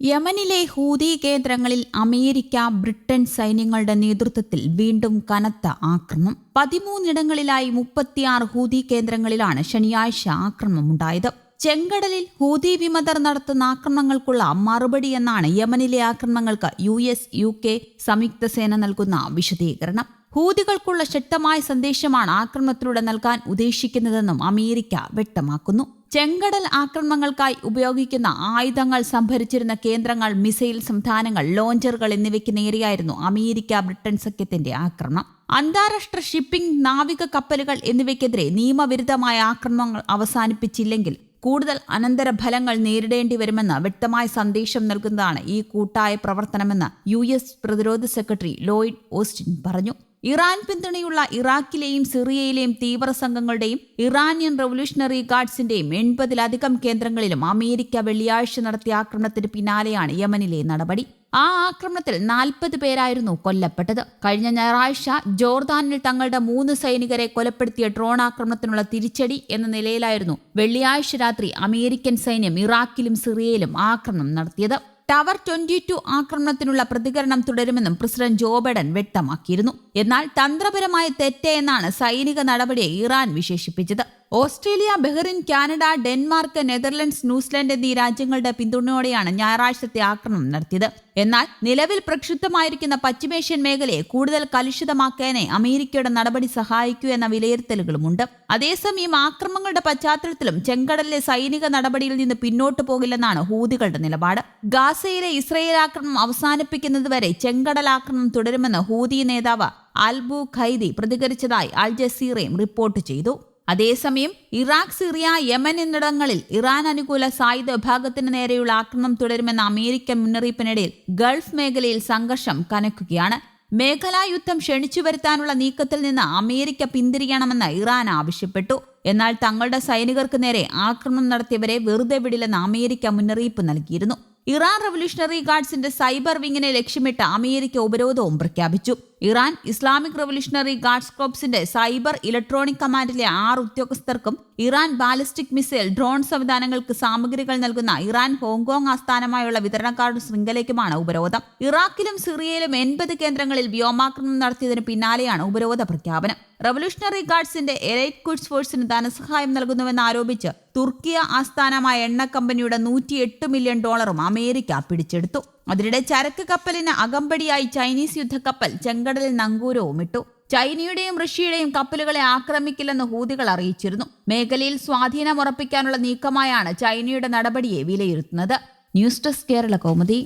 യമനിലെ ഹൂതി കേന്ദ്രങ്ങളിൽ America Britain സൈന്യങ്ങളുടെ നേതൃത്വത്തിൽ വീണ്ടും കനത്ത ആക്രമണം പതിമൂന്നിടങ്ങളിലായി മുപ്പത്തിയാറ് ഹൂതി കേന്ദ്രങ്ങളിലാണ് ശനിയാഴ്ച ആക്രമണമുണ്ടായത് ചെങ്കടലിൽ ഹൂതി വിമതർ നടത്തുന്ന ആക്രമണങ്ങൾക്കുള്ള മറുപടി എന്നാണ് യമനിലെ ആക്രമണങ്ങൾക്ക് യു എസ് യു കെ സംയുക്ത സേന നൽകുന്ന വിശദീകരണം. ഹൂതികൾക്കുള്ള ശക്തമായ സന്ദേശമാണ് ആക്രമണത്തിലൂടെ നൽകാൻ ഉദ്ദേശിക്കുന്നതെന്നും അമേരിക്ക വ്യക്തമാക്കുന്നു. ചെങ്കടൽ ആക്രമണങ്ങൾക്കായി ഉപയോഗിക്കുന്ന ആയുധങ്ങൾ സംഭരിച്ചിരുന്ന കേന്ദ്രങ്ങൾ മിസൈൽ സംവിധാനങ്ങൾ ലോഞ്ചറുകൾ എന്നിവയ്ക്ക് നേരെയായിരുന്നു അമേരിക്ക ബ്രിട്ടൻ സഖ്യത്തിന്റെ ആക്രമണം. അന്താരാഷ്ട്ര ഷിപ്പിംഗ് നാവിക കപ്പലുകൾ എന്നിവയ്ക്കെതിരെ നിയമവിരുദ്ധമായ ആക്രമണങ്ങൾ അവസാനിപ്പിച്ചില്ലെങ്കിൽ കൂടുതൽ അനന്തരഫലങ്ങൾ നേരിടേണ്ടി വരുമെന്ന് വ്യക്തമായ സന്ദേശം നൽകുന്നതാണ് ഈ കൂട്ടായ പ്രവർത്തനമെന്ന് യു എസ് പ്രതിരോധ സെക്രട്ടറി ലോയിഡ് ഓസ്റ്റിൻ പറഞ്ഞു. ഇറാൻ പിന്തുണയുള്ള ഇറാഖിലെയും സിറിയയിലെയും തീവ്ര സംഘങ്ങളുടെയും ഇറാനിയൻ റവല്യൂഷണറി ഗാർഡ്സിന്റെയും എൺപതിലധികം കേന്ദ്രങ്ങളിലും അമേരിക്ക വെള്ളിയാഴ്ച നടത്തിയ ആക്രമണത്തിന് പിന്നാലെയാണ് യമനിലെ നടപടി. ആ ആക്രമണത്തിൽ നാൽപ്പത് പേരായിരുന്നു കൊല്ലപ്പെട്ടത്. കഴിഞ്ഞ ഞായറാഴ്ച ജോർദാനിൽ തങ്ങളുടെ മൂന്ന് സൈനികരെ കൊലപ്പെടുത്തിയ ഡ്രോൺ ആക്രമണത്തിനുള്ള തിരിച്ചടി എന്ന നിലയിലായിരുന്നു വെള്ളിയാഴ്ച രാത്രി അമേരിക്കൻ സൈന്യം ഇറാഖിലും സിറിയയിലും ആക്രമണം നടത്തിയത്. ടവർ ട്വന്റി ടു ആക്രമണത്തിനുള്ള പ്രതികരണം തുടരുമെന്നും പ്രസിഡന്റ് ജോ ബൈഡൻ വ്യക്തമാക്കിയിരുന്നു. എന്നാൽ തന്ത്രപരമായ തെറ്റ് എന്നാണ് സൈനിക നടപടിയെ ഇറാൻ വിശേഷിപ്പിച്ചത്. Australia Bahrain Canada Denmark Netherlands New Zealand എന്നീ രാജ്യങ്ങളുടെ പിന്തുണയോടെയാണ് ഞായറാഴ്ചത്തെ ആക്രമണം നടത്തിയത്. എന്നാൽ നിലവിൽ പ്രക്ഷുബ്ധമായിരിക്കുന്ന പശ്ചിമേഷ്യൻ മേഖലയെ കൂടുതൽ കലുഷിതമാക്കാനേ അമേരിക്കയുടെ നടപടി സഹായിക്കൂ എന്ന വിലയിരുത്തലുകളുമുണ്ട്. അതേസമയം ആക്രമണങ്ങളുടെ പശ്ചാത്തലത്തിലും ചെങ്കടലിലെ സൈനിക നടപടിയിൽ നിന്ന് പിന്നോട്ടു പോകില്ലെന്നാണ് ഹൂതികളുടെ നിലപാട്. ഗാസയിലെ ഇസ്രയേൽ ആക്രമണം അവസാനിപ്പിക്കുന്നതുവരെ ചെങ്കടൽ ആക്രമണം തുടരുമെന്ന് ഹൂതി നേതാവ് അൽബു ഖൈദി പ്രതികരിച്ചതായി അൽ ജസീറയും റിപ്പോർട്ട് ചെയ്തു. അതേസമയം ഇറാഖ് സിറിയ യമൻ എന്നിടങ്ങളിൽ ഇറാൻ അനുകൂല സായുധ വിഭാഗത്തിന് നേരെയുള്ള ആക്രമണം തുടരുമെന്ന അമേരിക്കൻ മുന്നറിയിപ്പിനിടയിൽ ഗൾഫ് മേഖലയിൽ സംഘർഷം കനക്കുകയാണ്. മേഖലാ യുദ്ധം ക്ഷണിച്ചു വരുത്താനുള്ള നീക്കത്തിൽ നിന്ന് അമേരിക്ക പിന്തിരിയണമെന്ന് ഇറാൻ ആവശ്യപ്പെട്ടു. എന്നാൽ തങ്ങളുടെ സൈനികർക്ക് നേരെ ആക്രമണം നടത്തിയവരെ വെറുതെ വിടില്ലെന്ന് അമേരിക്ക മുന്നറിയിപ്പ് നൽകിയിരുന്നു. ഇറാൻ റവല്യൂഷണറി ഗാർഡ്സിന്റെ സൈബർ വിങ്ങിനെ ലക്ഷ്യമിട്ട് അമേരിക്ക ഉപരോധവും പ്രഖ്യാപിച്ചു. ഇറാൻ ഇസ്ലാമിക് റവല്യൂഷണറി ഗാർഡ്സ് കോപ്സിന്റെ സൈബർ ഇലക്ട്രോണിക് കമാൻഡിലെ ആറ് ഉദ്യോഗസ്ഥർക്കും ഇറാൻ ബാലിസ്റ്റിക് മിസൈൽ ഡ്രോൺ സംവിധാനങ്ങൾക്ക് സാമഗ്രികൾ നൽകുന്ന ഇറാൻ ഹോങ്കോങ് ആസ്ഥാനമായുള്ള വിതരണക്കാരുടെ ശൃംഖലയ്ക്കുമാണ് ഉപരോധം. ഇറാഖിലും സിറിയയിലും എൺപത് കേന്ദ്രങ്ങളിൽ വ്യോമാക്രമണം നടത്തിയതിന് പിന്നാലെയാണ് ഉപരോധ പ്രഖ്യാപനം. റവല്യൂഷണറി ഗാർഡ്സിന്റെ എലൈറ്റ് ഗുഡ്സ് ഫോഴ്സിന് ധനസഹായം നൽകുന്നുവെന്ന് ആരോപിച്ച് തുർക്കിയ ആസ്ഥാനമായ എണ്ണ കമ്പനിയുടെ നൂറ്റിയെട്ട് മില്യൺ ഡോളറും അമേരിക്ക പിടിച്ചെടുത്തു. അതിനിടെ ചരക്ക് കപ്പലിന് അകമ്പടിയായി ചൈനീസ് യുദ്ധക്കപ്പൽ ചെങ്കടലിൽ നങ്കൂരവും ഇട്ടു. ചൈനയുടെയും റഷ്യയുടെയും കപ്പലുകളെ ആക്രമിക്കില്ലെന്ന് ഹൂതികൾ അറിയിച്ചിരുന്നു. മേഖലയിൽ സ്വാധീനമുറപ്പിക്കാനുള്ള നീക്കമായാണ് ചൈനയുടെ നടപടിയെ വിലയിരുത്തുന്നത്. News desk Kerala Kaumudi.